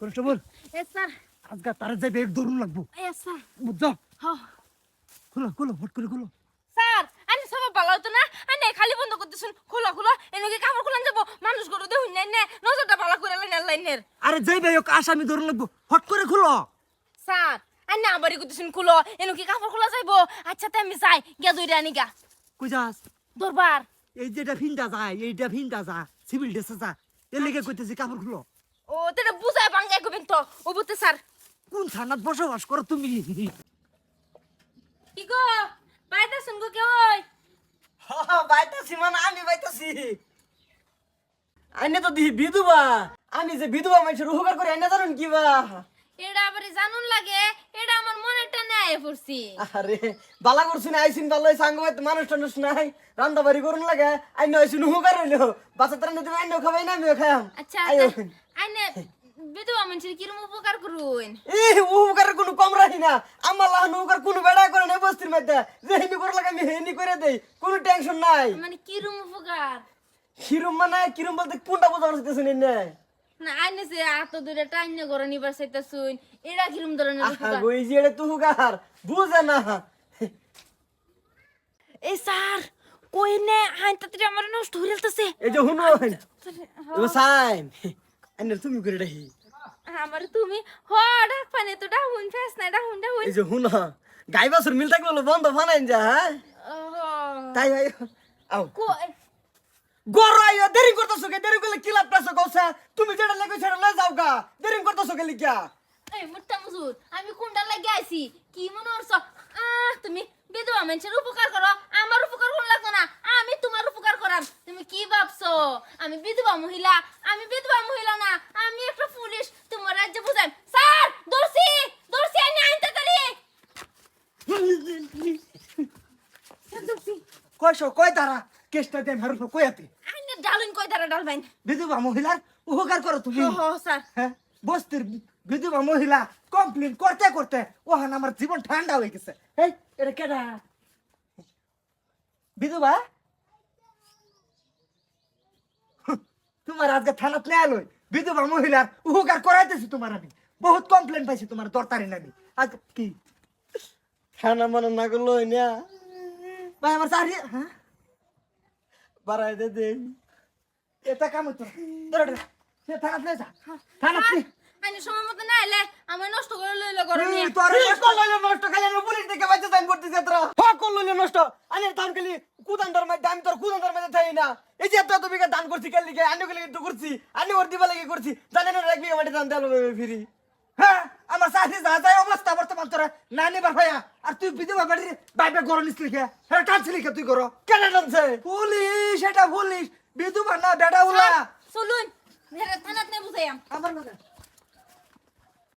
Constable S sir আজকে তার যাইবে এক দৌড়ুন লাগবো। এস স্যার বুঝছ হ খুলো খুলো হট করে খুলো। স্যার আনি সব ভালো হতো না। আনি খালি বন্ধ করতেছুন। খোলা খোলা। এনেকে কাপড় খুলান যাব। মানুষ গরু দেখুন নাই নে। নজরটা ভালো করে লাইন লাইনের। আরে যাইবে এক আসামি দৌড়ুন লাগবো। হট করে খুলো। স্যার আনি আবারই করতেছুন। খুলো। এনেকে কাপড় খোলা যাইবো। আচ্ছা তাই আমি যাই। গিয়া দইরা আনি গা। কই যাস? দরবার। এই যেটা ফিনটা যায় এইটা ফিনটা যা সিভিল ড্রেসে যা এর লেগে কইতেছি কাপড় খুলো। ও তেটা বুঝায় বাঙ্গাই কবেন তো। ও বুঝতে স্যার। কোন থানাত বসবাস করো তুমি? কি গো? বাইতে শুনগো কে ওই বাইতাছি মানে আমি বাইতাছি আইনে তো দিহি বিধবা। আমি যে বিধবা মানুষের উপকার করে আইনে জানুন কি বা? এটা আবার জানুন লাগে এটা আমার মনে টানে আয় পড়ছি। আরে বালা করছি না আইসিন ভালো সাঙ্গ হয়তো মানুষ টানুষ নাই। রান্না বাড়ি করুন লাগে আইনে আইসিন উপকার হইল। বাচ্চা তারা নিতে আইনেও খাবাই না আমিও খাইম আচ্ছা। আইনে বিধবা মানুষের কিরম উপকার করুন? এই উপকারের কোনো কম রাখি না। আমার লাহান উপকার কোনো বেড়া করে না বস্তির মধ্যে। যে হিনি করে লাগে আমি হেনি করে দেই। কোনো টেনশন নাই। মানে কিরম উপকার? কিরম মানে কিরম বলতে কোনটা বোঝা হচ্ছে না? না আইনে যে এত দূরে টাইনে করে নিবার চাইতে শুন এটা কিরম ধরনের উপকার? ওই যে এটা তুহুকার বুঝে না। এই স্যার কই নে? আইন তাতে আমার নষ্ট হয়ে যেতেছে এই যে হুনুন ও আইনে তুমি করে রাখি আমার তুমি হ ডাক পানে তো ডাহুন ফেস না ডাহুন ডাহুন। এই যে হুন গাই বাসুর মিল থাকলে বন্ধ ফানাইন যা হ্যাঁ? তাই ভাই আও। কই গরো আইও দেরি করতেছো কে? দেরি করলে কি লাভ পাছো কৌসা তুমি যেটা লেগে সেটা লয়ে যাও গা। দেরি করতেছো কে লিখা এই মুট্টা মুজুর আমি কোনটা লাগি আইছি? কি মনে করছ? আহ তুমি বিধবা মানুষের উপকার করো আমার উপকার কোন লাগতো না আমি তোমার উপকার করাম তুমি কি ভাবছ? আমি বিধবা মহিলা আমি বিধবা মহিলা না আমি একটা পুলিশ। তোমার রাজ্যে বুঝাই। স্যার দর্শি দর্শি আনি আনতে তারি কয়শো কয় তারা? কেসটা দেন হারুন কয়াতে আইনে ডালুন কই তারা ডালবেন বিধবা মহিলার উপকার করো তুমি। হ হ স্যার। হ্যাঁ বস্তির বিধবা মহিলা কমপ্লেন করতে করতে ওহান আমার জীবন ঠান্ডা হয়ে গেছে। এই এটা কেডা? বিধবা তোমার আজকে থানাত নিয়ে আলোই বিধবা মহিলার উপকার করাইতেছি তোমার আমি। বহুত কমপ্লেন পাইছি তোমার দরকারি নামি আজ কি? খানা মানে না করল না ভাই আমার চারি হ্যাঁ? বাড়াই দে দে এটা কাম হতো থানাত নিয়ে যা। থানাত নিয়ে আইনে সময় মতো না এলে আমি নষ্ট করে লইলো ঘরে নিয়ে। তোর এই কল্লাইলে নষ্ট খালি আমি পুলিশ থেকে বাইতে টাইম করতেছি তোরা হ্যাঁ কল্লাইলে নষ্ট? আনে ধান খালি কুদান্ডার মধ্যে আমি তোর কুদান্ডার মধ্যে থাই না। এই যে এত এত বিঘা ধান করছি কাল লিগে? আনে গেলে তো করছি আনে ওর দিবা লাগে করছি জানেন না এক বিঘা মাটি ধান দেলো ফিরি। হ্যাঁ আমার চাকরি যা অবস্থা বর্তমান তোরা। না নিবার ভাইয়া আর তুই বিধবা বাড়ির বাইবে গরো নিস লিখে হ্যাঁ টানছি লিখে তুই করো কেন টানছে পুলিশ এটা পুলিশ। বিধবা না বেটা উলা। চলুন। থানাত নে বুঝাইয়াম। আমার কথা